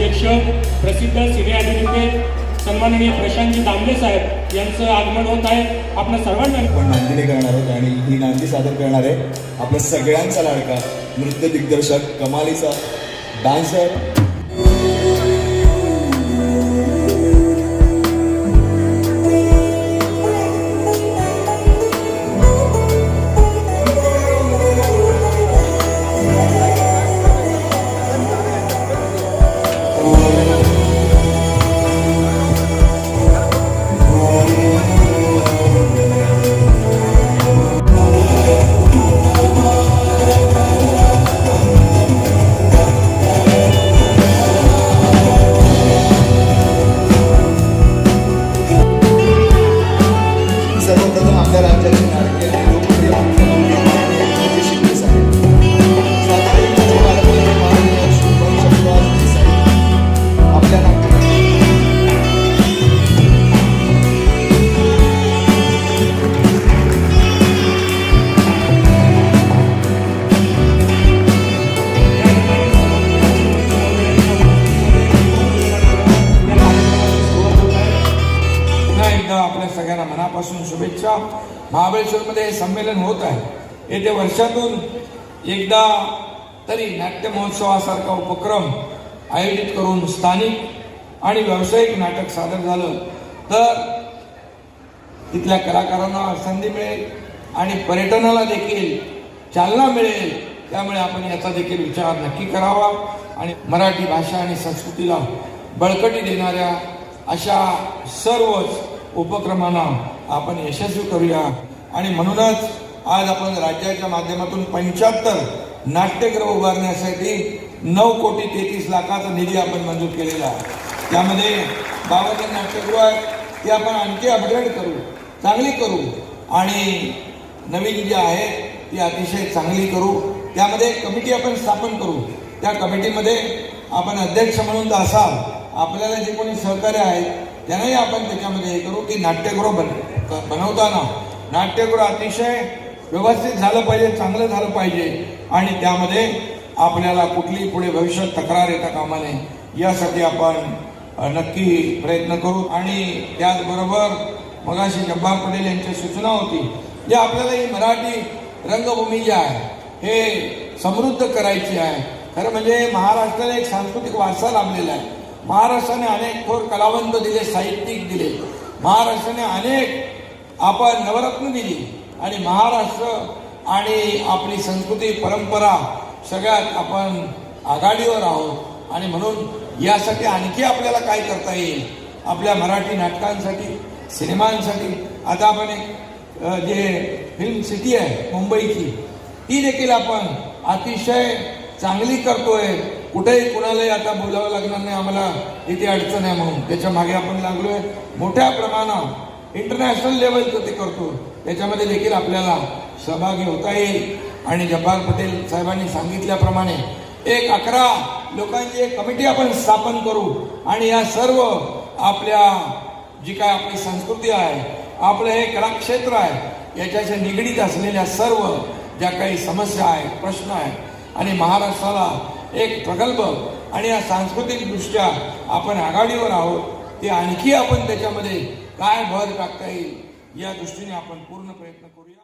अध्यक्ष प्रसिद्ध सिने अभिनेते सन्माननीय प्रशांतजी दामले साहेब यांचं आगमन होत आहे. आपल्या सर्वांना आपण नांदिनी करणार आहोत आणि ही नांदी सादर करणार आहे. आपल्या सगळ्यांचा लाडका नृत्य दिग्दर्शक कमालीचा डान्सर मनापासून शुभेच्छा. महाबळेश्वरमध्ये हे संमेलन होत आहे. येत्या वर्षातून एकदा तरी नाट्य महोत्सवासारखा उपक्रम आयोजित करून स्थानिक आणि व्यावसायिक नाटक सादर झालं तर तिथल्या कलाकारांना संधी मिळेल आणि पर्यटनाला देखील चालना मिळेल. त्यामुळे आपण याचा देखील विचार नक्की करावा आणि मराठी भाषा आणि संस्कृतीला बळकटी देणाऱ्या अशा सर्वच उपक्रमांना आपण यशस्वी करूया. आणि म्हणूनच आज आपण राज्याच्या माध्यमातून पंच्याहत्तर नाट्यगृह उभारण्यासाठी नऊ कोटी तेहतीस लाखाचा निधी आपण मंजूर केलेला आहे. त्यामध्ये बाबासाहेब नाट्यगृह आहेत ते आपण आणखी अपग्रेड करू चांगली करू. आणि नवीन जी आहे ती अतिशय चांगली करू. त्यामध्ये एक कमिटी आपण स्थापन करू. त्या कमिटीमध्ये आपण अध्यक्ष म्हणून तर असाल. आपल्याला जे कोणी सहकार्य आहेत त्यांनाही आपण त्याच्यामध्ये हे करू की नाट्यगृह बन क- बनवताना नाट्यगृह अतिशय व्यवस्थित झालं पाहिजे चांगलं झालं पाहिजे. आणि त्यामध्ये आपल्याला कुठली पुढे भविष्यात तक्रार येता कामा नये यासाठी आपण नक्की प्रयत्न करू. आणि त्याचबरोबर मगाशी जब्बार पटेल यांची सूचना होती जे आपल्याला ही मराठी रंगभूमी जी आहे हे समृद्ध करायची आहे. खरं म्हणजे महाराष्ट्राला एक सांस्कृतिक वारसा लाभलेला आहे. महाराष्ट्राने अनेक थोर कलावंत दिले साहित्यिक दिले. महाराष्ट्राने अनेक आपण नवरत्न दिली. आणि महाराष्ट्र आणि आपली संस्कृती परंपरा सगळ्यात आपण आघाडीवर आहोत. आणि म्हणून यासाठी आणखी आपल्याला काय करता येईल? आपल्या मराठी नाटकांसाठी सिनेमांसाठी. आता आपण एक जे फिल्म सिटी आहे मुंबईची ती देखील आपण अतिशय चांगली करतोय. कुठेही कुणालाही आता बोलावं लागणार नाही आम्हाला इथे अडचण आहे म्हणून. त्याच्यामागे आपण लागलोय. मोठ्या प्रमाणात इंटरनॅशनल लेवलचं ते करतो त्याच्यामध्ये देखील आपल्याला सहभागी होता येईल. आणि जब्बार पटेल साहेबांनी सांगितल्याप्रमाणे एक अकरा लोकांची एक कमिटी आपण स्थापन करू. आणि या सर्व आपल्या जी काय आपली संस्कृती आहे आपलं हे कलाक्षेत्र आहे याच्याशी निगडीत असलेल्या सर्व ज्या काही समस्या आहेत प्रश्न आहेत आणि महाराष्ट्राला एक प्रगल्भ आणि या सांस्कृतिकदृष्ट्या आपण आघाडीवर आहोत ते आणखी आपण त्याच्यामध्ये काय भर टाकता येईल या दृष्टीने आपण पूर्ण प्रयत्न करूया.